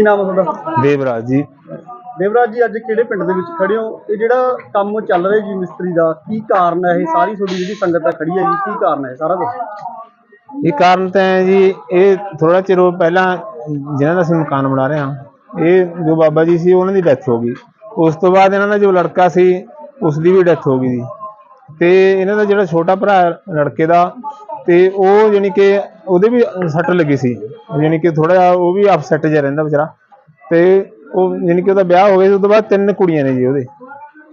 ਕੀ ਨਾਮ ਹੈ ਤੁਹਾਡਾ? ਦੇਵਰਾਜ ਜੀ। ਦੇਵਰਾਜ ਜੀ ਅੱਜ ਕਿਹੜੇ ਪਿੰਡ ਦੇ ਵਿੱਚ ਖੜੇ ਹੋ? ਇਹ ਜਿਹੜਾ ਕੰਮ ਚੱਲ ਰਿਹਾ ਜੀ ਮਿਸਤਰੀ ਦਾ ਕੀ ਕਾਰਨ ਹੈ? ਇਹ ਸਾਰੀ ਤੁਹਾਡੀ ਜਿਹੜੀ ਸੰਗਤ ਆ ਖੜੀ ਹੈ ਜੀ ਕੀ ਕਾਰਨ ਹੈ? ਸਾਰਾ ਦੱਸੋ। ਇਹ ਕਾਰਨ ਤਾਂ ਹੈ ਜੀ ਇਹ ਥੋੜਾ ਚਿਰ ਪਹਿਲਾਂ ਜਿਹਨਾਂ ਦਾ ਅਸੀਂ ਮਕਾਨ ਬਣਾ ਰਹੇ ਹਾਂ ਇਹ ਜੋ ਬਾਬਾ ਜੀ ਸੀ ਉਹਨਾਂ ਦੀ ਡੈਥ ਹੋ ਗਈ। ਉਸ ਤੋਂ ਬਾਅਦ ਇਹਨਾਂ ਦਾ ਜੋ ਲੜਕਾ ਸੀ ਉਸ ਦੀ ਵੀ ਡੈਥ ਹੋ ਗਈ ਜੀ। ਤੇ ਇਹਨਾਂ ਦਾ ਜਿਹੜਾ ਛੋਟਾ ਭਰਾ ਲੜਕੇ ਦਾ ਤੇ ਉਹ ਯਾਨੀ ਕਿ ਉਹਦੇ ਵੀ ਸੱਟ ਲੱਗੀ ਸੀ। ਯਾਨੀ ਕਿ ਥੋੜਾ ਉਹ ਵੀ ਅਪਸੈਟ ਜਿਹਾ ਰਹਿੰਦਾ ਵਿਚਾਰਾ। ਤੇ ਉਹ ਯਾਨੀ ਕਿ ਉਹਦਾ ਵਿਆਹ ਹੋ ਗਿਆ ਸੀ ਉਸ ਤੋਂ ਬਾਅਦ ਤਿੰਨ ਕੁੜੀਆਂ ਨੇ ਜੀ ਉਹਦੇ।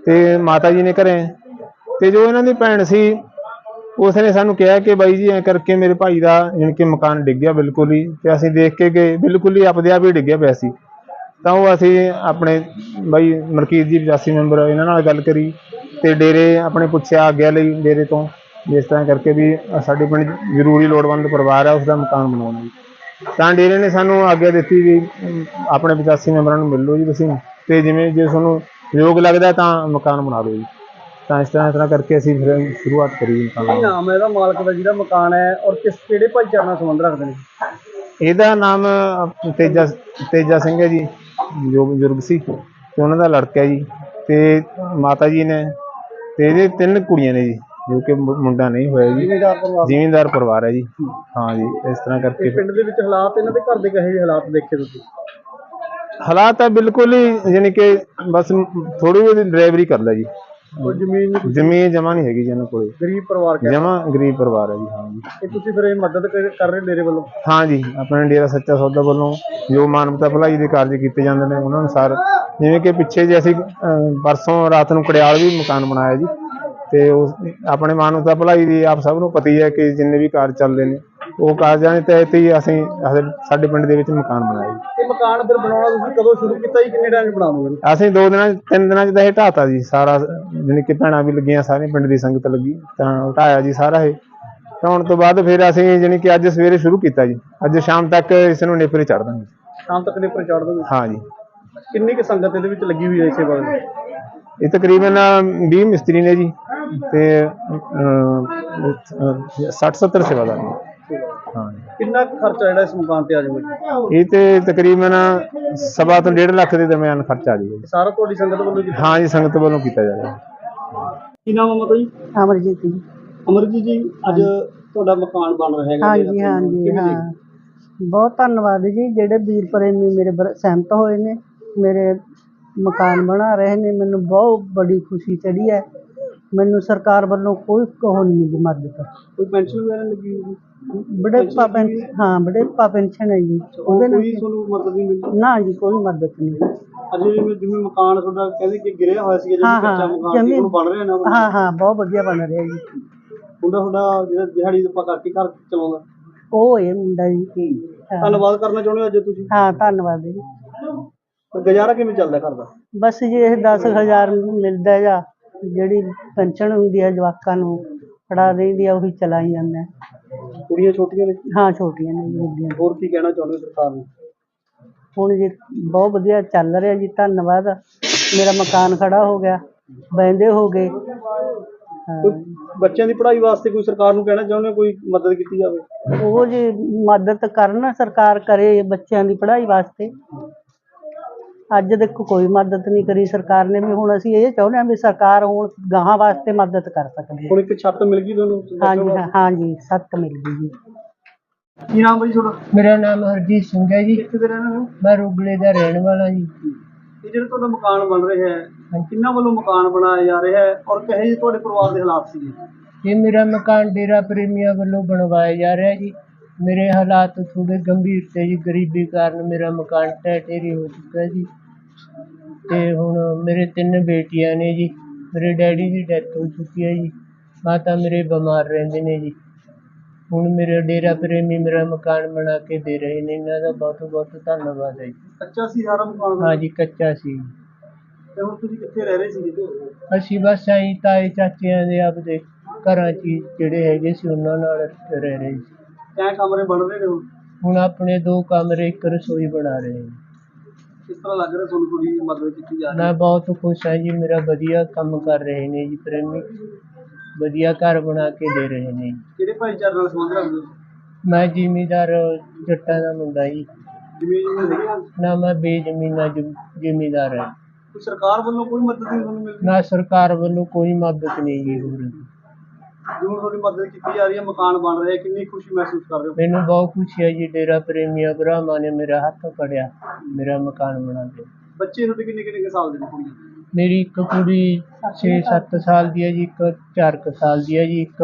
ਤੇ ਮਾਤਾ ਜੀ ਨੇ ਘਰੇ। ਤੇ ਜੋ ਇਹਨਾਂ ਦੀ ਭੈਣ ਸੀ ਉਸ ਨੇ ਸਾਨੂੰ ਕਿਹਾ ਕਿ ਬਾਈ ਜੀ, ਐ ਕਰਕੇ ਮੇਰੇ ਭਾਈ ਦਾ ਯਾਨੀ ਕਿ ਮਕਾਨ ਡਿੱਗ ਗਿਆ ਬਿਲਕੁਲ ਹੀ ਤੇ ਅਸੀਂ ਦੇਖ ਕੇ ਗਏ, ਬਿਲਕੁਲ ਹੀ ਆਪਦੇ ਆਪ ਹੀ ਡਿੱਗਿਆ ਪਿਆ ਸੀ। ਤਾਂ ਉਹ ਅਸੀਂ ਆਪਣੇ ਬਾਈ ਮਰਕੀਤ ਜੀ 85 ਮੈਂਬਰ ਇਹਨਾਂ ਨਾਲ ਗੱਲ ਕਰੀ ਤੇ ਡੇਰੇ ਆਪਣੇ ਪੁੱਛਿਆ ਆਗਿਆ ਲਈ ਡੇਰੇ ਤੋਂ। ਜਿਸ ਤਰ੍ਹਾਂ ਕਰਕੇ ਵੀ ਸਾਡੇ ਪਿੰਡ ਜ਼ਰੂਰੀ ਲੋੜਵੰਦ ਪਰਿਵਾਰ ਹੈ ਉਸ ਦਾ ਮਕਾਨ ਬਣਾਉਣਾ ਜੀ ਤਾਂ ਡੇਰੇ ਨੇ ਸਾਨੂੰ ਆਗਿਆ ਦਿੱਤੀ ਵੀ ਆਪਣੇ 85 ਮੈਂਬਰਾਂ ਨੂੰ ਮਿਲ ਲਓ ਜੀ ਤੁਸੀਂ ਤੇ ਜਿਵੇਂ ਜੇ ਤੁਹਾਨੂੰ ਯੋਗ ਲੱਗਦਾ ਤਾਂ ਮਕਾਨ ਬਣਾ ਦਿਓ ਜੀ। ਤਾਂ ਇਸ ਤਰ੍ਹਾਂ ਇਸ ਤਰ੍ਹਾਂ ਕਰਕੇ ਅਸੀਂ ਫਿਰ ਸ਼ੁਰੂਆਤ ਕਰੀ ਮਕਾਨ ਕੀ। ਨਾਮ ਹੈ ਇਹਦਾ? ਮਾਲਕ ਦਾ ਜਿਹੜਾ ਮਕਾਨ ਹੈ ਔਰ ਕਿਸ ਕਿਹੜੇ ਭਾਈਚਾਰੇ ਨਾਲ ਸੰਬੰਧ ਰੱਖਦੇ ਨੇ? ਇਹਦਾ ਨਾਮ ਤੇਜਾ ਤੇਜਾ ਸਿੰਘ ਹੈ ਜੀ ਜੋ ਬਜ਼ੁਰਗ ਸੀ ਤੇ ਉਹਨਾਂ ਦਾ ਲੜਕਾ ਹੈ ਜੀ ਤੇ ਮਾਤਾ ਜੀ ਨੇ ਤੇ ਇਹਦੇ ਤਿੰਨ ਕੁੜੀਆਂ ਨੇ ਜੀ। ਜੋ ਕਿ ਮੁ- ਮੁੰਡਾ ਨਹੀਂ ਹੋਇਆ ਜੀ। ਜ਼ਿਮੀਦਾਰ ਪਰਿਵਾਰ ਜ਼ਿਮੀਂਦਾਰ ਪਰਿਵਾਰ ਹੈ ਜੀ। ਹਾਂ ਜੀ ਇਸ ਤਰ੍ਹਾਂ ਕਰਕੇ ਪਿੰਡ ਦੇ ਵਿੱਚ ਹਾਲਾਤ ਇਹਨਾਂ ਦੇ ਘਰ ਦੇ ਕਹੇ ਜਿਹੇ ਹਾਲਾਤ ਦੇਖੇ ਤੁਸੀਂ? ਹਾਲਾਤ ਤਾਂ ਬਿਲਕੁਲ ਹੀ ਯਾਨੀ ਕਿ ਬਸ ਥੋੜੀ ਜਿਹੀ ਡਰਾਈਵਰੀ ਕਰਦਾ ਜੀ। ਜ਼ਮੀਨ ਜਮਾ ਨਹੀਂ ਹੈਗੀ ਜੀ ਇਹਨਾਂ ਕੋਲੇ। ਗਰੀਬ ਪਰਿਵਾਰ ਕਹਿ ਜਮਾ ਗਰੀਬ ਪਰਿਵਾਰ ਹੈ ਜੀ ਹਾਂ ਜੀ। ਇਹ ਤੁਸੀਂ ਫਿਰ ਇਹ ਮਦਦ ਕਰ ਕਰ ਰਹੇ ਡੇਰੇ ਵੱਲੋਂ? ਹਾਂ ਜੀ ਆਪਣੇ ਡੇਰਾ ਸੱਚਾ ਸੌਦਾ ਵੱਲੋਂ ਜੋ ਮਾਨਵਤਾ ਭਲਾਈ ਦੇ ਕਾਰਜ ਕੀਤੇ ਜਾਂਦੇ ਨੇ ਉਹਨਾਂ ਅਨੁਸਾਰ ਜਿਵੇਂ ਕਿ ਪਿੱਛੇ ਜੇ ਅਸੀਂ ਅਹ, ਪਰਸੋਂ ਰਾਤ ਨੂੰ ਕੜਿਆਲ ਵੀ ਮਕਾਨ ਬਣਾਇਆ ਜੀ। ਤੇ ਉਸ ਆਪਣੇ ਮਾਨਵਤਾ ਭਲਾਈ ਦੀ ਆਪ ਸਭ ਨੂੰ ਪਤਾ ਹੀ ਕਿ ਜਿੰਨੇ ਵੀ ਕਾਰਜ ਚੱਲਦੇ ਨੇ ਉਹ ਕਾਰਜਾਂ ਦੇ ਤਹਿਤ ਹੀ ਅਸੀਂ ਸਾਡੇ- ਸਾਡੇ ਪਿੰਡ ਦੇ ਵਿੱਚ ਮਕਾਨ ਬਣਾਇਆ ਜੀ। ਇਹ ਮਕਾਨ ਫਿਰ ਬਣਾਉਣਾ ਤੁਸੀਂ ਕਦੋਂ ਸ਼ੁਰੂ ਕੀਤਾ ਜੀ? ਕਿੰਨੇ ਟਾਈਮ ਬਣਾਉਂਗੇ ਅਸੀਂ ਦੋ ਦਿਨਾਂ 'ਚ- ਤਿੰਨ ਦਿਨਾਂ 'ਚ ਤਾਂ ਇਹ ਢਾਤਾ ਜੀ ਸਾਰਾ ਜਾਣੀ ਕਿ ਭੈਣਾਂ ਵੀ ਲੱਗੀਆਂ ਸਾਰੇ ਪਿੰਡ ਦੀ ਸੰਗਤ ਲੱਗੀ ਤਾਂ ਢਾਇਆ ਜੀ ਸਾਰਾ ਇਹ। ਢਾਉਣ ਤੋਂ ਬਾਅਦ ਫਿਰ ਅਸੀਂ ਜਾਣੀ ਕਿ ਅੱਜ ਸਵੇਰੇ ਸ਼ੁਰੂ ਕੀਤਾ ਜੀ ਅੱਜ ਸ਼ਾਮ ਤੱਕ ਇਸ ਨੂੰ ਨੇਪਰੇ ਚੜ੍ਹ ਦਾਂਗੇ। ਸ਼ਾਮ ਤੱਕ ਨੇ ਚੜ੍ਹ ਦੋਗੇ? ਹਾਂ ਜੀ। ਕਿੰਨੀ ਕੁ ਸੰਗਤ ਇਹਦੇ ਵਿੱਚ ਲੱਗੀ ਹੋਈ ਹੈ ਇਸੇ ਬਾਰੇ? ਇਹ ਤਕਰੀਬਨ 20 ਮਿਸਤਰੀ ਨੇ ਜੀ ਤੇ 60 70 ਸੇਵਾਦਾਰ ਨੇ। ਹਾਂ ਜੀ। ਕਿੰਨਾ ਕੁ ਖਰਚਾ ਜਿਹੜਾ ਇਸ ਮਕਾਨ ਤੇ ਆ ਜਾਊਗਾ ਇਹ ਤੇ ਤਕਰੀਬਨ ਸਵਾ ਤੋਂ 1.5 ਲੱਖ ਦੇ ਦਰਮਿਆਨ ਖਰਚਾ ਆ ਜਾਊਗਾ ਜੀ। ਸਾਰਾ ਤੁਹਾਡੀ ਸੰਗਤ ਵੱਲੋਂ ਕੀਤਾ? ਹਾਂ ਜੀ ਸੰਗਤ ਵੱਲੋਂ ਕੀਤਾ ਜਾਏਗਾ ਕੀ ਨਾਮ ਹੈ ਮਾਤਾ ਜੀ? ਅਮਰਜੀਤ ਜੀ। ਅਮਰਜੀਤ ਜੀ ਅੱਜ ਤੁਹਾਡਾ ਮਕਾਨ ਬਣ ਰਿਹਾ ਹੈਗਾ ਹਾਂਜੀ ਹਾਂ। ਬਹੁਤ ਧੰਨਵਾਦ ਜੀ ਜਿਹੜੇ ਵੀਰ ਪ੍ਰੇਮੀ ਮੇਰੇ ਸਹਿਮਤ ਹੋਏ ਨੇ ਮੇਰੇ ਮਕਾਨ ਬਣਾ ਰਹੇ ਨੇ ਮੈਨੂੰ ਬਹੁਤ ਬੜੀ ਖੁਸ਼ੀ ਚੜੀ ਹੈ। ਮੈਨੂੰ ਸਰਕਾਰ ਵੱਲੋਂ ਕੋਈ ਕਹੋ ਨਹੀਂ ਮਿਲੀ ਮਦਦ। ਕੋਈ ਪੈਨਸ਼ਨ ਵਗੈਰਾ ਲੱਗੀ ਹੋਈ ਬੜੇਪਾ ਪੈਨ ਹਾਂ ਬੜੇਪਾ ਪੈਨਸ਼ਨ ਹੈ ਜੀ। ਉਹਦੇ ਨਾਲ ਕੋਈ ਤੁਹਾਨੂੰ ਮਦਦ ਨਹੀਂ ਮਿਲੀ? ਨਾ ਜੀ ਕੋਈ ਮਦਦ ਨਹੀਂ ਅੱਜ ਜਿਵੇਂ ਜਿਵੇਂ ਮਕਾਨ ਤੁਹਾਡਾ ਕਹਿੰਦੇ ਕਿ ਗਿਰਿਆ ਹੋਇਆ ਸੀ ਹਾਂ, ਹਾਂ, ਕੱਚਾ ਮਕਾਨ ਸੀ ਜ਼ਮੀਨ- ਹੁਣ ਬਣ ਰਿਹਾ ਨਾ ਹਾਂ ਹਾਂ ਬਹੁਤ ਵਧੀਆ ਬਣ ਰਿਹਾ ਜੀ। ਮੁੰਡਾ ਤੁਹਾਡਾ ਜਿਹੜਾ ਦਿਹਾੜੀ ਦਾ ਕਰਕੇ ਘਰ ਚਲਾਉਂਦਾ? ਉਹ ਇਹ ਮੁੰਡਾ ਜੀ। ਹਾਂ। ਧੰਨਵਾਦ ਕਰਨਾ ਚਾਹੁੰਦੇ ਹੋ ਅੱਜ ਤੁਸੀਂ? ਹਾਂ ਧੰਨਵਾਦ ਜੀ। ਤੇ ਗੁਜ਼ਾਰਾ ਕਿਵੇਂ ਚੱਲਦਾ ਘਰ ਦਾ? ਬਸ ਜੀ ਇਹ 10000 ਮਿਲਦਾ ਜਾਂ ਜਿਹੜੀ ਪੈਨਸ਼ਨ ਹੁੰਦੀ ਹੈ ਜਵਾਕਾਂ ਨੂੰ ਫੜਾ ਦੇਈਦੀ ਆ ਉਹੀ ਚਲਾਈ ਜਾਂਦਾ ਕੁੜੀਆਂ ਛੋਟੀਆਂ ਨੇ? ਹਾਂ ਛੋਟੀਆਂ ਨੇ ਜੀ ਹੋਰ ਕੀ ਕਹਿਣਾ ਚਾਹੁੰਦੇ ਹੋ ਸਰਕਾਰ ਨੂੰ? ਹੁਣ ਜੀ ਬਹੁਤ ਵਧੀਆ ਚੱਲ ਰਿਹਾ ਜੀ ਧੰਨਵਾਦ। ਮੇਰਾ ਮਕਾਨ ਖੜਾ ਹੋ ਗਿਆ ਬਹਿੰਦੇ ਹੋ ਗਏ। ਹਾਂ। ਕੋਈ ਬੱਚਿਆਂ ਦੀ ਪੜ੍ਹਾਈ ਵਾਸਤੇ ਕੋਈ ਸਰਕਾਰ ਨੂੰ ਕਹਿਣਾ ਚਾਹੁੰਦੇ ਹੋ ਕੋਈ ਮਦਦ ਕੀਤੀ ਜਾਵੇ? ਉਹ ਜੀ ਮਦਦ ਕਰਨ ਸਰਕਾਰ ਕਰੇ ਬੱਚਿਆਂ ਦੀ ਪੜ੍ਹਾਈ ਵਾਸਤੇ। ਅੱਜ ਦੇਖੋ ਕੋਈ ਮਦਦ ਨਹੀਂ ਕਰੀ ਸਰਕਾਰ ਨੇ ਵੀ ਹੁਣ ਅਸੀਂ ਇਹ ਚਾਹੁੰਦੇ ਹਾਂ ਵੀ ਸਰਕਾਰ ਹੁਣ ਗਾਹਾਂ ਵਾਸਤੇ ਮਦਦ ਕਰ ਸਕਦੀ ਹੈ। ਹੁਣ ਇੱਕ ਛੱਤ ਮਿਲ ਗਈ ਤੁਹਾਨੂੰ? ਹਾਂਜੀ ਹਾਂ ਹਾਂਜੀ ਸੱਤ ਮਿਲ ਗਈ ਜੀ। ਕੀ ਨਾਮ ਹੈ ਜੀ ਤੁਹਾਡਾ? ਮੇਰਾ ਨਾਮ ਹਰਜੀਤ ਸਿੰਘ ਹੈ ਜੀ। ਕਿੱਥੇ ਦੇ ਰਹਿਣ ਵਾਲੇ ਹੋ? ਮੈਂ ਰੁਗਲੇ ਦਾ ਰਹਿਣ ਵਾਲਾ ਜੀ। ਇਹ ਜਿਹੜਾ ਤੁਹਾਡਾ ਮਕਾਨ ਬਣ ਰਿਹਾ ਹੈ ਕਿੰਨਾ ਵੱਲੋਂ ਮਕਾਨ ਬਣਾਇਆ ਜਾ ਰਿਹਾ ਹੈ ਔਰ ਕਹੇ ਜਿਹੇ ਤੁਹਾਡੇ ਪਰਿਵਾਰ ਦੇ ਹਾਲਾਤ ਸੀ ਇਹ ਮੇਰਾ ਮਕਾਨ ਡੇਰਾ ਪ੍ਰੇਮੀਆਂ ਵੱਲੋਂ ਬਣਵਾਇਆ ਜਾ ਰਿਹਾ ਜੀ। ਮੇਰੇ ਹਾਲਾਤ ਥੋੜੇ ਗੰਭੀਰ ਤੇ ਜੀ ਗਰੀਬੀ ਕਾਰਨ ਮੇਰਾ ਮਕਾਨ ਢਹਿ ਢੇਰੀ ਹੋ ਚੁੱਕਾ ਜੀ। ਤੇ ਹੁਣ ਮੇਰੇ ਤਿੰਨ ਬੇਟੀਆਂ ਨੇ ਜੀ ਮੇਰੇ ਡੈਡੀ ਦੀ ਡੈਥ ਹੋ ਚੁੱਕੀ ਹੈ ਜੀ ਮਾਤਾ ਮੇਰੇ ਬਿਮਾਰ ਰਹਿੰਦੇ ਨੇ ਜੀ। ਹੁਣ ਮੇਰੇ ਡੇਰਾ ਪ੍ਰੇਮੀ ਮੇਰਾ ਮਕਾਨ ਬਣਾ ਕੇ ਦੇ ਰਹੇ ਨੇ ਇਹਨਾਂ ਦਾ ਬਹੁਤ ਬਹੁਤ ਧੰਨਵਾਦ ਹੈ ਜੀ। ਕੱਚਾ ਸੀ ਸਾਰਾ ਮਕਾਨ? ਹਾਂ ਜੀ ਕੱਚਾ ਸੀ। ਤੇ ਹੁਣ ਤੁਸੀਂ ਕਿੱਥੇ ਰਹਿ ਰਹੇ ਸੀ ਅਸੀਂ ਬਸ ਐਂ ਤਾਏ ਚਾਚਿਆਂ ਦੇ ਆਪਦੇ ਘਰਾਂ 'ਚ ਹੀ ਜਿਹੜੇ ਹੈਗੇ ਸੀ ਉਹਨਾਂ ਨਾਲ ਰਹਿ ਰਹੇ ਸੀ। ਕਿਆ ਕਮਰੇ ਬਣ ਰਹੇ ਨੇ ਹੁਣ? ਆਪਣੇ ਦੋ ਕਮਰੇ ਇੱਕ ਰਸੋਈ ਬਣਾ ਰਹੇ ਹਾਂ ਕਿਸ ਤਰ੍ਹਾਂ ਲੱਗ ਰਿਹਾ ਤੁਹਾਨੂੰ ਥੋੜੀ ਮਦਦ ਕੀਤੀ ਜਾ ਰਹੀ ਹੈ? ਮੈਂ ਬਹੁਤ ਖੁਸ਼ ਹਾਂ ਜੀ ਮੇਰਾ ਵਧੀਆ ਕੰਮ ਕਰ ਰਹੇ ਨੇ ਜੀ ਪ੍ਰੇਮੀ। ਵਧੀਆ ਘਰ ਬਣਾ ਕੇ ਦੇ ਰਹੇ ਨੇ। ਕਿਹੜੇ ਭਾਈਚਾਰੇ ਨਾਲ ਸੰਬੰਧ ਰੱਖਦੇ ਹੋ? ਮੈਂ ਜ਼ਿਮੀਦਾਰ ਜੱਟਾਂ ਦਾ ਮੁੰਡਾ ਜੀ। ਹੈਗੀ ਆ? ਨਾ ਮੈਂ ਬੇਜ਼ਮੀਨਾ ਜ਼ਿਮੀਦਾਰ ਹਾਂ। ਕੋਈ ਸਰਕਾਰ ਵੱਲੋਂ ਕੋਈ ਮਦਦ ਨਹੀਂ ਤੁਹਾਨੂੰ ਮਿਲਦੀ? ਨਾ ਸਰਕਾਰ ਵੱਲੋਂ ਕੋਈ ਮਦਦ ਨਹੀਂ ਜੀ ਹੋ ਰਹੀ ਜਿਵੇਂ ਤੁਹਾਡੀ ਮਦਦ ਕੀਤੀ ਜਾ ਰਹੀ ਹੈ ਮਕਾਨ ਬਣ ਰਿਹਾ ਕਿੰਨੀ ਖੁਸ਼ੀ ਮਹਿਸੂਸ ਕਰ ਰਹੇ ਹੋ? ਮੈਨੂੰ ਬਹੁਤ ਖੁਸ਼ੀ ਹੈ ਜੀ ਡੇਰਾ ਪ੍ਰੇਮੀਆਂ ਭਰਾਵਾਂ ਨੇ ਮੇਰਾ ਹੱਥ ਫੜਿਆ ਮੇਰਾ ਮਕਾਨ ਬਣਾ ਕੇ ਬੱਚੇ ਤੁਹਾਡੇ ਕਿੰਨੇ ਕਿੰਨੇ ਸਾਲ ਦੇ ਨੇ ਕੁੜੀਆਂ? ਮੇਰੀ ਇੱਕ ਕੁੜੀ 6-7 ਸਾਲ ਦੀ ਹੈ ਜੀ ਇੱਕ 4 ਕੁ ਸਾਲ ਦੀ ਹੈ ਜੀ ਇੱਕ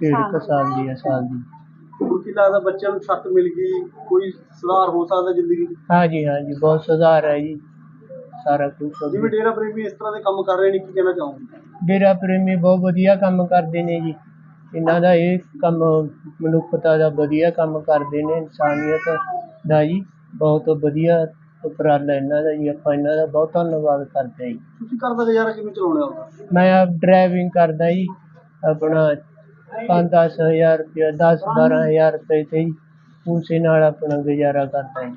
ਡੇਢ ਕੁ ਸਾਲ ਦੀ ਹੈ ਸਾਲ ਦੀ। ਹੁਣ ਕੀ ਲੱਗਦਾ ਬੱਚਿਆਂ ਨੂੰ ਛੱਤ ਮਿਲ ਗਈ ਕੋਈ ਸੁਧਾਰ ਹੋ ਸਕਦਾ ਜ਼ਿੰਦਗੀ 'ਚ? ਹਾਂ ਜੀ ਹਾਂ ਜੀ ਬਹੁਤ ਸੁਧਾਰ ਹੈ ਜੀ। ਸਾਰਾ ਕੁਝ ਜਿਵੇਂ ਡੇਰਾ ਪ੍ਰੇਮੀ ਇਸ ਤਰ੍ਹਾਂ ਦੇ ਕੰਮ ਕਰ ਰਹੇ ਨੇ ਕੀ ਕਹਿਣਾ ਚਾਹੋਗੇ? ਡੇਰਾ ਪ੍ਰੇਮੀ ਬਹੁਤ ਵਧੀਆ ਕੰਮ ਕਰਦੇ ਨੇ ਜੀ। ਇਹਨਾਂ ਦਾ ਇਹ ਕੰਮ ਮਨੁੱਖਤਾ ਦਾ ਵਧੀਆ ਕੰਮ ਕਰਦੇ ਨੇ ਇਨਸਾਨੀਅਤ ਦਾ ਜੀ। ਬਹੁਤ ਵਧੀਆ ਉਪਰਾਲਾ ਇਹਨਾਂ ਦਾ ਜੀ। ਆਪਾਂ ਇਹਨਾਂ ਦਾ ਬਹੁਤ ਧੰਨਵਾਦ ਕਰਦੇ ਹਾਂ ਜੀ। ਤੁਸੀਂ ਘਰ ਦਾ ਗੁਜ਼ਾਰਾ ਕਿਵੇਂ ਚਲਾਉਣੇ ਹੋ? ਮੈਂ ਆਪ ਡਰਾਈਵਿੰਗ ਕਰਦਾ ਜੀ। ਆਪਣਾ ਪੰਜ ਦਸ ਹਜ਼ਾਰ ਰੁਪਇਆ ਦਸ ਬਾਰਾਂ ਹਜ਼ਾਰ ਰੁਪਏ ਤੇ ਜੀ। ਉਸੇ ਨਾਲ ਆਪਣਾ ਗੁਜ਼ਾਰਾ ਕਰਦਾ ਜੀ।